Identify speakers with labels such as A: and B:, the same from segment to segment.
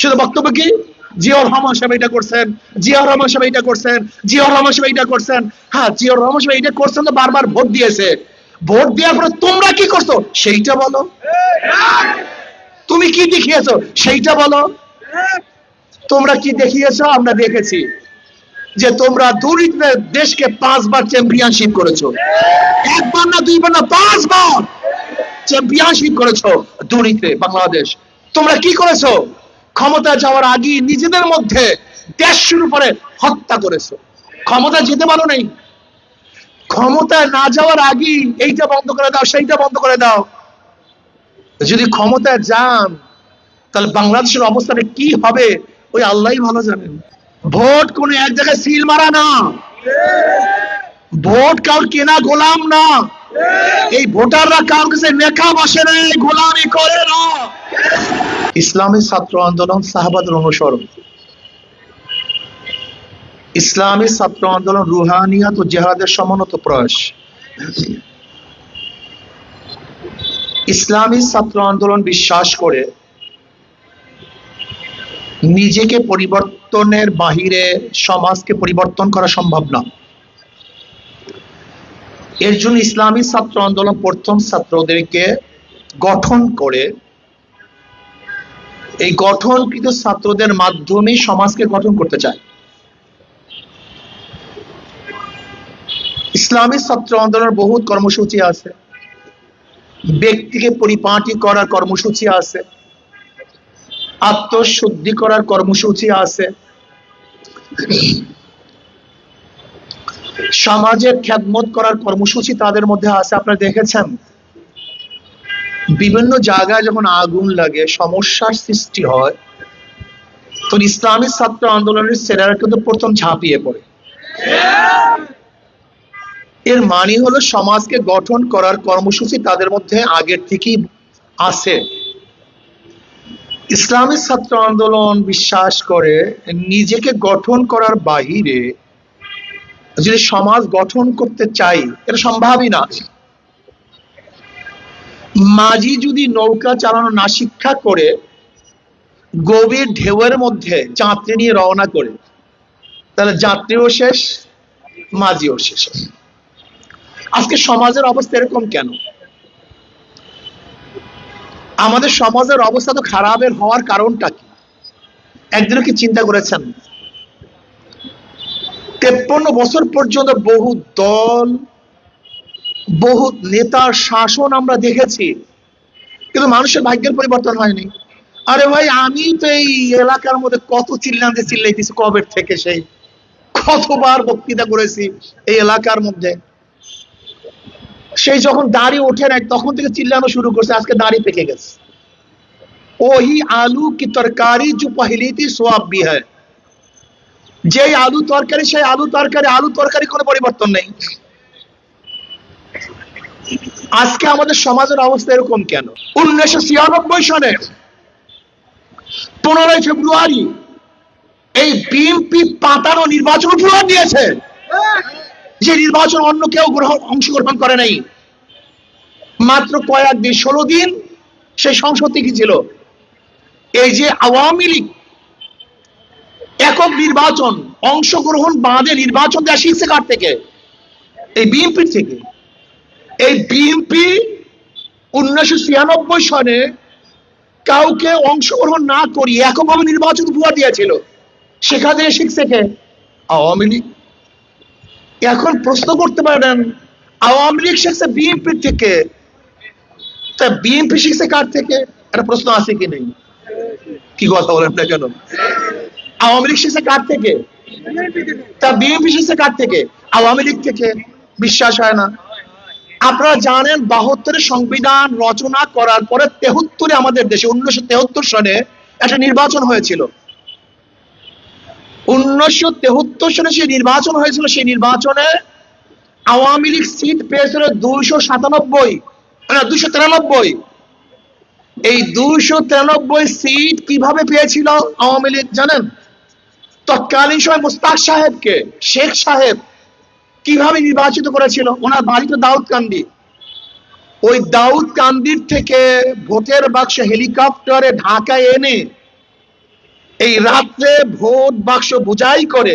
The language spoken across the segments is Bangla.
A: শুধু বক্তব্য কি? জিয়র রহমান সাহেব এটা করছেন জিয়র রহমান সাহেব এটা করছেন জিয়র রহমান সাহেব এটা করছেন। হ্যাঁ জিয়র রহমান সাহেব এটা করছেন তো বারবার ভোট দিয়েছে। ভোট দেওয়ার পরে তোমরা কি করছ? সেইটা বলো। তুমি কি দেখিয়েছো? সেইটা বলো। তোমরা কি দেখিয়েছো? আমরা দেখেছি যে তোমরা দরিদ্রের দেশকে পাঁচবার চ্যাম্পিয়নশিপ করেছ। একবার না দুইবার না পাঁচবার চ্যাম্পিয়নশিপ করেছ দরিদ্রে বাংলাদেশ। তোমরা কি করেছ? ক্ষমতা যাওয়ার আগে নিজেদের মধ্যে দেশ শুরু করে হত্যা করেছ। ক্ষমতা যেতে পারো নেই। ক্ষমতা না যাওয়ার আগে এইটা বন্ধ করে দাও, সেইটা বন্ধ করে দাও। যদি ক্ষমতায় যান, তাহলে বাংলাদেশের অবস্থাটা কি হবে, ওই আল্লাহই ভালো জানেন। ভোট কোন এক জায়গায় সিল মারা না। ভোট কাউর কেনা গোলাম না। এই ভোটাররা কারোর কাছে লেখা বসে নেই, গোলামি করে না। ইসলামী ছাত্র আন্দোলন সাহাবাদের অনুসরণ। ইসলামী ছাত্র আন্দোলন রুহানিয়াত ও জেহাদের সমন্বত প্রয়াস। ইসলামী ছাত্র আন্দোলন বিশ্বাস করে নিজেকে পরিবর্তনের বাহিরে সমাজকে পরিবর্তন করা সম্ভব না। এর জন্য ইসলামী ছাত্র আন্দোলন প্রথম ছাত্রদেরকে গঠন করে এই গঠনকৃত ছাত্রদের মাধ্যমে সমাজকে গঠন করতে চায়। ইসলামী ছাত্র আন্দোলনের বহুত কর্মসূচি আছে। ব্যক্তিকে পরিপাটি করার কর্মসূচি আছে। আত্মশুদ্ধি করার কর্মসূচি আছে। সমাজের খ্যাতমত করার কর্মসূচি তাদের মধ্যে আছে। আপনারা দেখেছেন বিভিন্ন জায়গায় যখন আগুন লাগে, সমস্যার সৃষ্টি হয়, তখন ইসলামী ছাত্র আন্দোলনের ছেলেরা কিন্তু প্রথম ঝাঁপিয়ে পড়ে। এর মানে হলো সমাজকে গঠন করার কর্মসূচি তাদের মধ্যে আগের থেকেই আছে। ইসলামী ছাত্র আন্দোলন বিশ্বাস করে নিজেকে গঠন করার বাহিরে যদি সমাজ গঠন করতে চাই, এটা সম্ভবই না। মাঝি যদি নৌকা চালানো না শিক্ষা করে, গভীর ঢেউয়ের মধ্যে যাত্রী নিয়ে রওনা করে, তাহলে যাত্রীও শেষ, মাঝিও শেষ। আজকে সমাজের অবস্থা এরকম কেন? আমাদের সমাজের অবস্থা তো খারাপের হওয়ার কারণটা কি? একদিনও কি চিন্তা করেছেন? তেপ্পন্ন বছর পর্যন্ত বহু দল বহু নেতার শাসন আমরা দেখেছি। কিন্তু মানুষের ভাগ্যের পরিবর্তন হয়নি। আরে ভাই, আমি তো এই এলাকার মধ্যে কত চিল্লাতে চিল্লাইতেছি কবের থেকে সেই? কতবার বক্তৃতা করেছি এই এলাকার মধ্যে। সেই যখন দাড়ি ওঠে নাই, তখন থেকে চিল্লানো শুরু করছে, আজকে দাড়ি পেকে গেছে। ওই আলু কি তরকারি জু পহিলিতি সোয়াব বি হ্যাঁ যেই আলু তরকারি, সেই আলু তরকারি আলু তরকারি কোনো পরিবর্তন নেই। আজকে আমাদের সমাজের অবস্থা এরকম কেন? উনিশশো ছিয়ানব্বই সনে পনেরোই ফেব্রুয়ারি এই বিএনপি পাতানো নির্বাচন উপহার দিয়েছে। যে নির্বাচন অন্য কেউ গ্রহণ অংশগ্রহণ করে নাই। মাত্র কয়েকদিন, ষোলো দিন সেই সংসদ কি ছিল। এই যে আওয়ামী লীগ একক নির্বাচন, অংশগ্রহণ বাদে নির্বাচন দেওয়া শিখছে কার থেকে? এই বিএনপি থেকে। এই বিএনপি উনিশশো ছিয়ানব্বই সনে কাউকে অংশগ্রহণ না করি এককভাবে নির্বাচন উপহার দিয়েছিল। সেখান শিখছে কে আওয়ামী লীগ। এখন প্রশ্ন করতে পারেন, আওয়ামী লীগ শিখছে বিএনপি থেকে? তা বিএনপি শিখছে কার থেকে? একটা প্রশ্ন আছে কি নেই? কি কথা বলেন না কেন? আওয়ামী লীগ শিখছে কার থেকে? তা বিএনপি শিখছে কার থেকে? আওয়ামী লীগ থেকে। বিশ্বাস হয় না। আপনারা জানেন বাহাত্তরের সংবিধান রচনা করার পরে তেহত্তরে আমাদের দেশে উনিশশো তেহত্তর সনে একটা নির্বাচন হয়েছিল। উনিশশো তেহত্তর সনে যে নির্বাচন হয়েছিল, সেই নির্বাচনে আওয়ামী লীগ সিট পেয়েছিল দুইশো সাতানব্বই দুইশো তিরানব্বই। এই দুইশো তিরানব্বই সিট কীভাবে পেয়েছিল আওয়ামী লীগ জানেন? তৎকালীন সময় মুস্তাক সাহেবকে, শেখ সাহেব কীভাবে নির্বাচিত করেছিল? ওনার বাড়ি তো দাউদ কান্দি। ওই দাউদ কান্দির থেকে ভোটের বাক্স হেলিকপ্টারে ঢাকায় এনে এই রাত্রে ভোট বাক্স বোঝাই করে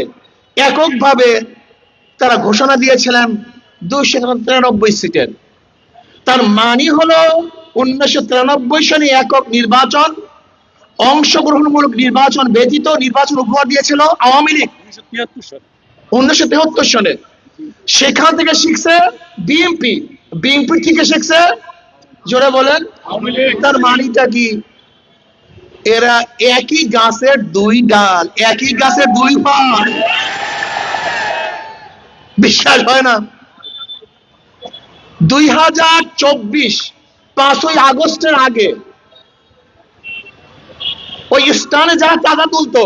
A: এককভাবে তারা ঘোষণা দিয়েছিলেন দুইশো তিরানব্বই সিটের। তার মানি হলো উনিশশো তিরানব্বই সনে একক নির্বাচন, অংশগ্রহণমূলক নির্বাচন ব্যতীত নির্বাচন উপহার দিয়েছিল আওয়ামী লীগ। উনিশশো তেহত্তর সনে সেখান থেকে শিখছে বিএনপি বিএনপি থেকে শিখছে জোরে বলেন তার মানিটা কি? এরা একই গাছের দুই ডাল একই গাছের দুই পাল বিশ্বাস হয় না? দুই হাজার চব্বিশ পাঁচই আগস্টের আগে ওই স্থানে যারা চাঁদা তুলতো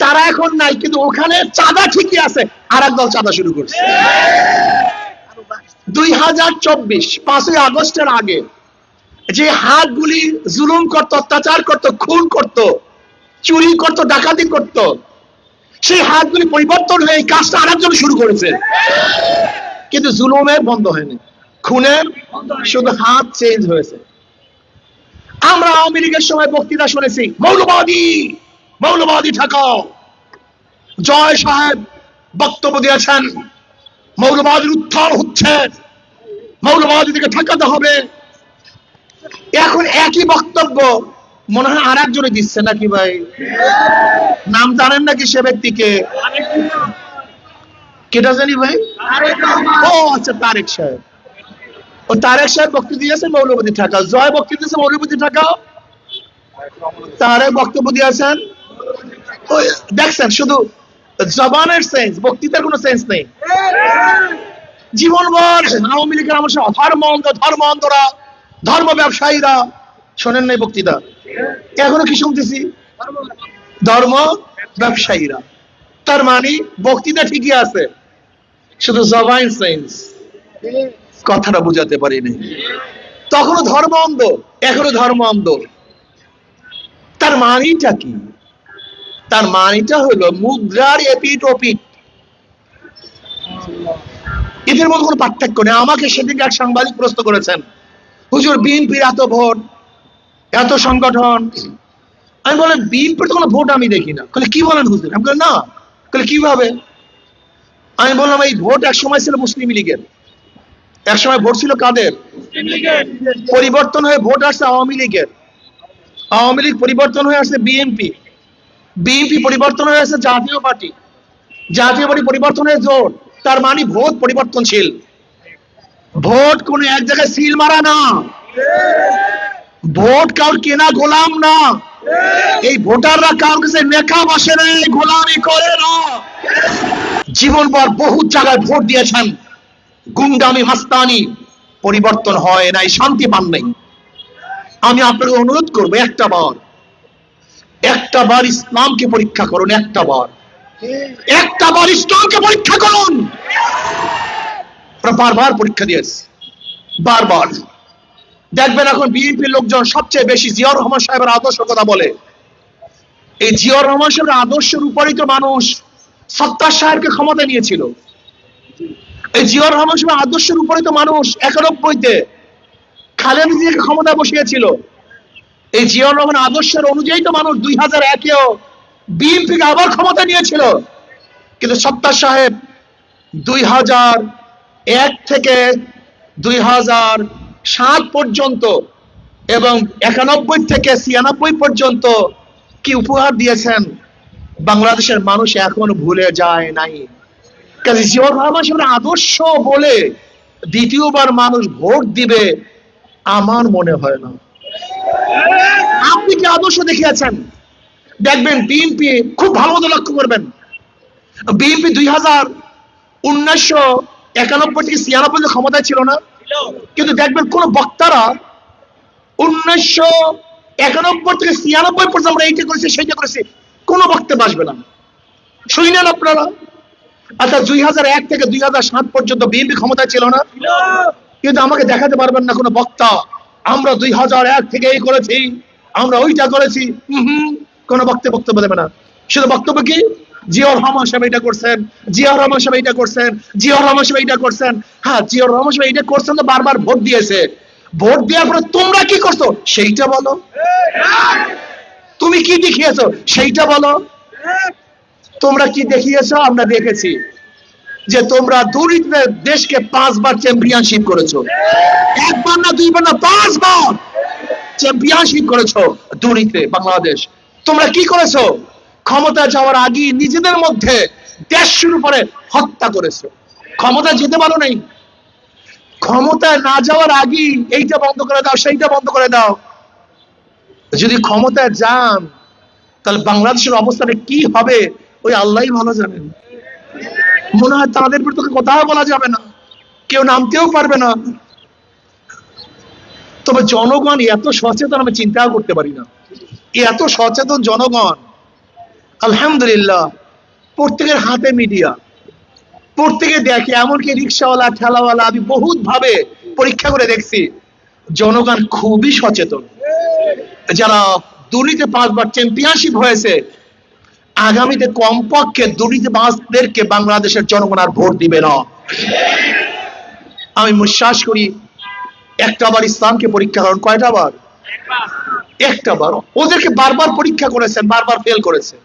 A: তারা এখন নাই কিন্তু ওখানে চাঁদা ঠিকই আছে। আর দল চাঁদা শুরু করছে। দুই হাজার চব্বিশ, পাঁচই আগস্টের আগে যে হাতগুলি জুলুম করত, অত্যাচার করত, খুন করত, চুরি করত, ডাকাতি করত, সেই হাতগুলি পরিবর্তন হয়ে এই কাজটা আরেকজন শুরু করেছে। কিন্তু জুলুমের বন্ধ হয়নি খুনের শুধু হাত চেঞ্জ হয়েছে। আমরা আওয়ামী লীগের সময় বক্তৃতা শুনেছি, মৌলবাদী মৌলবাদী ঠাকাও। জয় সাহেব বক্তব্য দিয়েছেন। মৌলবাদীর উত্থান হচ্ছে। মৌলবাদীদেরকে ঠেকাতে হবে। এখন একই বক্তব্য মনে হয় আর একজনে দিচ্ছে নাকি ভাই? নাম জানেন নাকি সে ব্যক্তিকে? কেটা জানি ভাই? ও আচ্ছা তারেক সাহেব। ও, তারেক সাহেব বক্তব্য দিয়েছে, মৌলবাদী ঠেকাও। জয় বক্তব্য দিয়েছে, মৌলবাদী ঠেকাও। তারেক বক্তব্য দিয়েছেন। দেখছেন, শুধু জবানের সেন্স বক্তৃতার কোনো সেন্স নেই। জীবনভর আওয়ামী লীগের আমার সঙ্গে ধর্ম অন্ধ ধর্ম অন্ধরা ধর্ম ব্যবসায়ীরা শোনেন নাই বক্তৃতা। এখনও কি শুনতেছি? ধর্ম ব্যবসায়ীরা। তার মানে বক্তৃতা ঠিকই আছে, শুধু জবাইন সেন্স কথাটা বুঝাতে পারিনি। তখনও ধর্ম অন্ধ এখনও ধর্ম অন্ধ তার মানিটা কি? তার মানিটা হলো মুদ্রার এপিট ওপিট এদের মধ্যে কোনো পার্থক্য নেই। আমাকে সেদিন এক সাংবাদিক প্রশ্ন করেছেন হুজুর বিএনপির এত ভোট এত সংগঠন? আমি বলেন বিএনপির তো কোনো ভোট আমি দেখি না। বলে কি বলেন হুজুর? আমি বললাম না। বলে কীভাবে? আমি বললাম এই ভোট এক সময় ছিল মুসলিম লীগের। এক সময় ভোট ছিল কাদের? পরিবর্তন হয়ে ভোট আসছে আওয়ামী লীগের। আওয়ামী লীগ পরিবর্তন হয়ে আসছে বিএনপি। বিএনপি পরিবর্তন হয়েছে জাতীয় পার্টি। জাতীয় পার্টি পরিবর্তন হয়ে জোট তার মানে ভোট পরিবর্তনশীল। ভোট কোন এক জায়গায় সিল মারা না। ভোট কাউর কেনা গোলাম না। এই ভোটাররা কারোর কাছে নেখা বসে নেই গোলামি করে না। জীবন পর বহু জায়গায় ভোট দিয়েছেন। গুন্ডামি মাস্তানি। পরিবর্তন হয় নাই, শান্তি পান নাই। আমি আপনাকে অনুরোধ করব একটা বার একটা বার ইসলামকে পরীক্ষা করুন, একটা বার। একটা বার ইসলামকে পরীক্ষা করুন। বারবার পরীক্ষা দিয়েছি। বারবার। দেখবেন এখন বিএনপির লোকজন সবচেয়ে বেশি জিয়াউর রহমান সাহেবের আদর্শ কথা বলে। এই জিয়াউর রহমান সাহেবের আদর্শের উপরই তো মানুষ সত্তার সাহেবকে ক্ষমতা নিয়েছিল। এই জিয়াউর রহমান সাহেবের আদর্শের উপরে তো মানুষ একানব্বইতে খালেদা জিয়াকে ক্ষমতা বসিয়েছিল। এই জিয়াউর রহমান আদর্শের অনুযায়ী তো মানুষ দুই হাজার একেও বিএনপিকে আবার ক্ষমতা নিয়েছিল। কিন্তু সত্তার সাহেব দুই হাজার এক থেকে দুই হাজার সাত পর্যন্ত এবং একানব্বই থেকে ছিয়ানব্বই পর্যন্ত কি উপহার দিয়েছেন বাংলাদেশের মানুষ এখনও ভুলে যায় নাই। কাজে জিয়াউর রহমান সাহেবের আদর্শ বলে দ্বিতীয়বার মানুষ ভোট দিবে আমার মনে হয় না। আপনি কি আদর্শ দেখিয়েছেন? দেখবেন বিএনপি খুব ভালো মতো লক্ষ্য করবেন। বিএনপি দুই হাজার উনিশশো একানব্বই থেকে ছিয়ানব্বই ক্ষমতায় ছিল না। কিন্তু দেখবেন কোন বক্তারা উনিশশো একানব্বই থেকে ছিয়ানব্বই পর্যন্ত আমরা এইটা করেছি, সেইটা করেছি, কোনো বক্তব্য আসবে না। শুনলেন আপনারা? আচ্ছা দুই হাজার এক থেকে দুই হাজার সাত পর্যন্ত বিএনপি ক্ষমতায় ছিল না। কিন্তু আমাকে দেখাতে পারবেন না কোনো বক্তা। আমরা দুই হাজার এক থেকে এই করেছি। আমরা ওইটা করেছি। হম কোনো বক্তব্য বক্তব্য দেবে না। শুধু বক্তব্য কি? জিয়র রহমান সাহেব এটা করছেন জিয়র রহমান সাহেব এটা করছেন জিয়র রহমান সাহেব এটা করছেন। হ্যাঁ জিয়র রহমান সাহেব এটা করছেন তো বারবার ভোট দিয়েছে। ভোট দেওয়ার পরে তোমরা কি করছ? সেইটা বলো। তুমি কি দেখিয়েছো? সেইটা বলো। তোমরা কি দেখিয়েছো? আমরা দেখেছি। যে তোমরা দরিদ্রের দেশকে পাঁচবার চ্যাম্পিয়নশিপ করেছ। একবার না দুইবার না পাঁচবার চ্যাম্পিয়নশিপ করেছ দরিদ্রে বাংলাদেশ। তোমরা কি করেছ? ক্ষমতা যাওয়ার আগে নিজেদের মধ্যে দেশ শুরু করে হত্যা করেছ। ক্ষমতা যেতে পারো নাই। ক্ষমতায় না যাওয়ার আগে এইটা বন্ধ করে দাও, সেইটা বন্ধ করে দাও। যদি ক্ষমতায় যান, তাহলে বাংলাদেশের অবস্থাটা কি হবে? ওই আল্লাহই ভালো জানেন। মনে হয় তাদের বিরুদ্ধে কথাও বলা যাবে না। কেউ নামতেও পারবে না। তবে জনগণ এত সচেতন, আমি চিন্তাও করতে পারি না। এত সচেতন জনগণ, আলহামদুলিল্লাহ, প্রত্যেকের হাতে মিডিয়া প্রত্যেকে দেখে, এমনকি রিক্সাওয়ালা, ঠেলাওয়ালা, আমি বহুত ভাবে পরীক্ষা করে দেখছি, জনগণ খুবই সচেতন। যারা দুর্নীতি পাঁচবার চ্যাম্পিয়নশিপ হয়েছে আগামীতে কমপক্ষে দুর্নীতিবাজদেরকে বাংলাদেশের জনগণ আর ভোট দিবে না। আমি বিশ্বাস করি একটা বার ইসলামকে পরীক্ষা করেন, কয়টা বার? একটা বার। ওদেরকে বারবার পরীক্ষা করেছেন, বারবার ফেল করেছে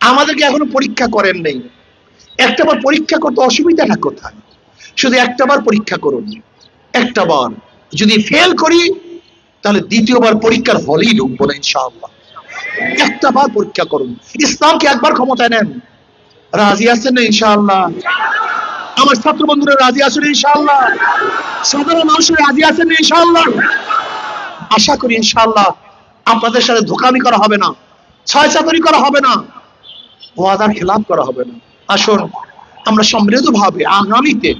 A: আমাদেরকে এখনও পরীক্ষা করেন নেই। একটা বার পরীক্ষা করতে অসুবিধাটা কোথায়? শুধু একটা বার পরীক্ষা করুন। একটা বার। যদি ফেল করি, তাহলে দ্বিতীয়বার পরীক্ষার হলেই ঢুকবো না, ইনশাআল্লাহ। একটা বার পরীক্ষা করুন। ইসলামকে একবার ক্ষমতায় নেন। রাজি আছেন না, ইনশাআল্লাহ? আমার ছাত্র বন্ধুরা রাজি আছেন, ইনশাআল্লাহ? সাধারণ মানুষের রাজি আছেন না, ইনশাআল্লাহ? আশা করি, ইনশাআল্লাহ, আপনাদের সাথে ধোকামি করা হবে না ছয় চাকরি করা হবে না, ওয়াদার খেলাপ করা হবে না। আসুন, আমরা সমৃদ্ধভাবে আগামীতে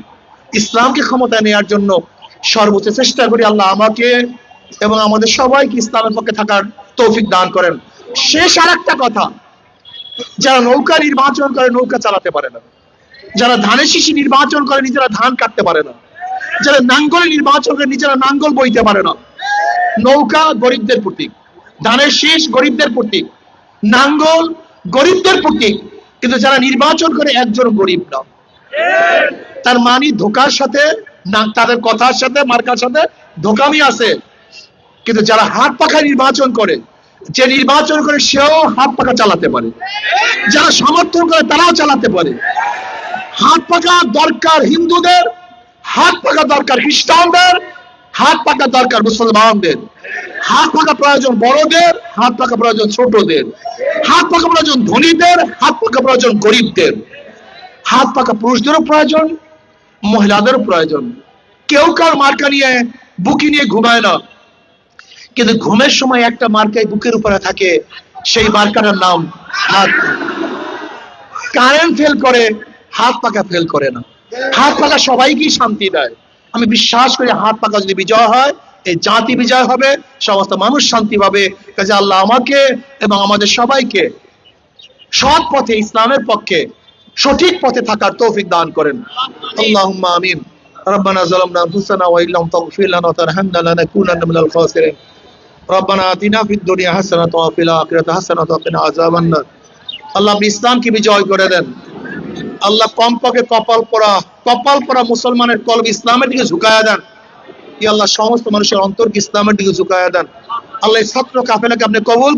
A: ইসলামকে ক্ষমতায় নেওয়ার জন্য সর্বোচ্চ চেষ্টা করি আল্লাহ আমাকে এবং আমাদের সবাইকে ইসলামের পক্ষে থাকার তৌফিক দান করেন। শেষ আর একটা কথা। যারা নৌকা নির্বাচন করে, নৌকা চালাতে পারে না। যারা ধানের শিশি নির্বাচন করে, নিজেরা ধান কাটতে পারে না। যারা নাঙ্গল নির্বাচন করে, নিজেরা নাঙ্গল বইতে পারে না। নৌকা গরিবদের প্রতীক। ধানের শীষ গরিবদের প্রতীক। নাঙ্গল গরিবদের প্রতীক। কিন্তু যারা নির্বাচন করে, একজন গরিব না। তার মানি ধোকার সাথে তাদের কথার সাথে, মার্কার সাথে ধোকামি আছে। কিন্তু যারা হাত পাখা নির্বাচন করে যে নির্বাচন করে সেও হাত পাখা চালাতে পারে। যারা সমর্থন করে তারাও চালাতে পারে। হাত পাকা দরকার হিন্দুদের, হাত পাকা দরকার খ্রিস্টানদের, হাত পাকা দরকার মুসলমানদের। হাত পাকা প্রয়োজন বড়দের, হাত পাকা প্রয়োজন ছোটদের। হাত পাকা প্রয়োজন ধনীদের, হাত পাকা প্রয়োজন গরিবদের। হাত পাকা পুরুষদেরও প্রয়োজন, মহিলাদেরও প্রয়োজন। কেউ কার মার্কা নিয়ে বুকি নিয়ে ঘুমায় না। কিন্তু ঘুমের সময় একটা মার্কায় বুকের উপরে থাকে সেই মার্কাটার নাম হাত কারেন্ট ফেল করে হাত পাকা ফেল করে না হাত পাকা সবাইকেই শান্তি দেয় আমি বিশ্বাস করি হাত পাকা যদি বিজয় হয় এই জাতি বিজয় হবে সমস্ত মানুষ শান্তি পাবে কাজে আল্লাহ আমাকে এবং আমাদের সবাইকে সৎ পথে ইসলামের পক্ষে সঠিক পথে থাকার তৌফিক দান করেন আল্লাহুম্মা আমিন ربنا ظلمنا انفسنا وان لم تغفر لنا وترحمنا لنكونن من الخاسرين রব্বানা আতিনা ফিদ দুনিয়া হাসানাত ওয়া ফিল আখিরাতি হাসানাত ওয়া কিনা আল্লাহ আপনি ইসলামকে বিজয় করে দেন। আল্লাহ কম্পকে কপাল পরা কপাল পরা মুসলমানের কলব ইসলামের দিকে ঝুঁকায়া দেন। আল্লাহ সমস্ত মানুষের অন্তরকে ইসলামের দিকে ঝুঁকায়া দেন। আল্লাহ ছাত্র কাফেলাকে আপনি কবুল